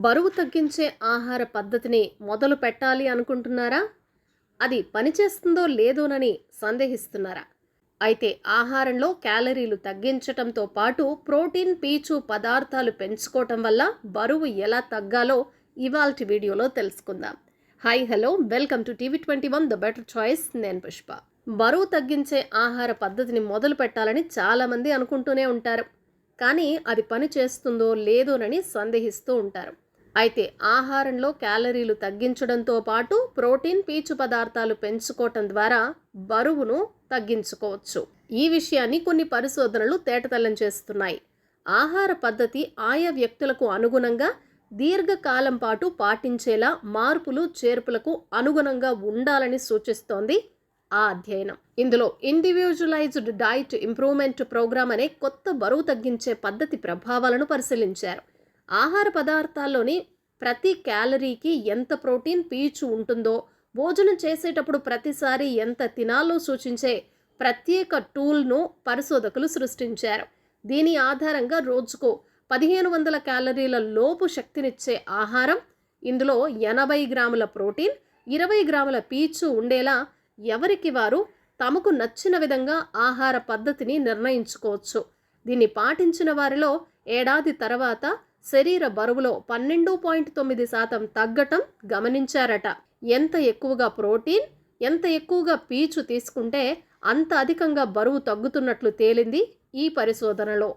బరువు తగ్గించే ఆహార పద్ధతిని మొదలు పెట్టాలి అనుకుంటున్నారా? అది పనిచేస్తుందో లేదోనని సందేహిస్తున్నారా? అయితే ఆహారంలో క్యాలరీలు తగ్గించటంతో పాటు ప్రోటీన్ పీచు పదార్థాలు పెంచుకోవటం వల్ల బరువు ఎలా తగ్గాలో ఇవాల్టి వీడియోలో తెలుసుకుందాం. Hi hello welcome to TV twenty one the better choice. నేను పుష్ప. బరువు తగ్గించే ఆహార పద్ధతిని మొదలు పెట్టాలని చాలామంది అనుకుంటూనే ఉంటారు. కానీ అది పని చేస్తుందో లేదోనని సందేహిస్తూ ఉంటారు. అయితే ఆహారంలో క్యాలరీలు తగ్గించడంతో పాటు ప్రోటీన్ పీచు పదార్థాలు పెంచుకోవటం ద్వారా బరువును తగ్గించుకోవచ్చు. ఈ విషయాన్ని కొన్ని పరిశోధనలు తేటతెల్లం చేస్తున్నాయి. ఆహార పద్ధతి ఆయా వ్యక్తులకు అనుగుణంగా దీర్ఘకాలం పాటు పాటించేలా మార్పులు చేర్పులకు అనుగుణంగా ఉండాలని సూచిస్తోంది ఆ అధ్యయనం. ఇందులో ఇండివిజువలైజ్డ్ డైట్ ఇంప్రూవ్మెంట్ ప్రోగ్రామ్ అనే కొత్త బరువు తగ్గించే పద్ధతి ప్రభావాలను పరిశీలించారు. ఆహార పదార్థాల్లోని ప్రతి క్యాలరీకి ఎంత ప్రోటీన్ పీచు ఉంటుందో భోజనం చేసేటప్పుడు ప్రతిసారి ఎంత తినాలో సూచించే ప్రత్యేక టూల్ను పరిశోధకులు సృష్టించారు. దీని ఆధారంగా రోజుకు పదిహేను వందల క్యాలరీల లోపు శక్తినిచ్చే ఆహారం ఇందులో ఎనభై గ్రాముల ప్రోటీన్ ఇరవై గ్రాముల పీచు ఉండేలా ఎవరికి వారు తమకు నచ్చిన విధంగా ఆహార పద్ధతిని నిర్ణయించుకోవచ్చు. దీన్ని పాటించిన వారిలో ఏడాది తర్వాత శరీర బరువులో పన్నెండు పాయింట్ తొమ్మిది శాతం తగ్గటం గమనించారట. ఎంత ఎక్కువగా ప్రోటీన్ ఎంత ఎక్కువగా పీచు తీసుకుంటే అంత అధికంగా బరువు తగ్గుతున్నట్లు తేలింది ఈ పరిశోధనలో.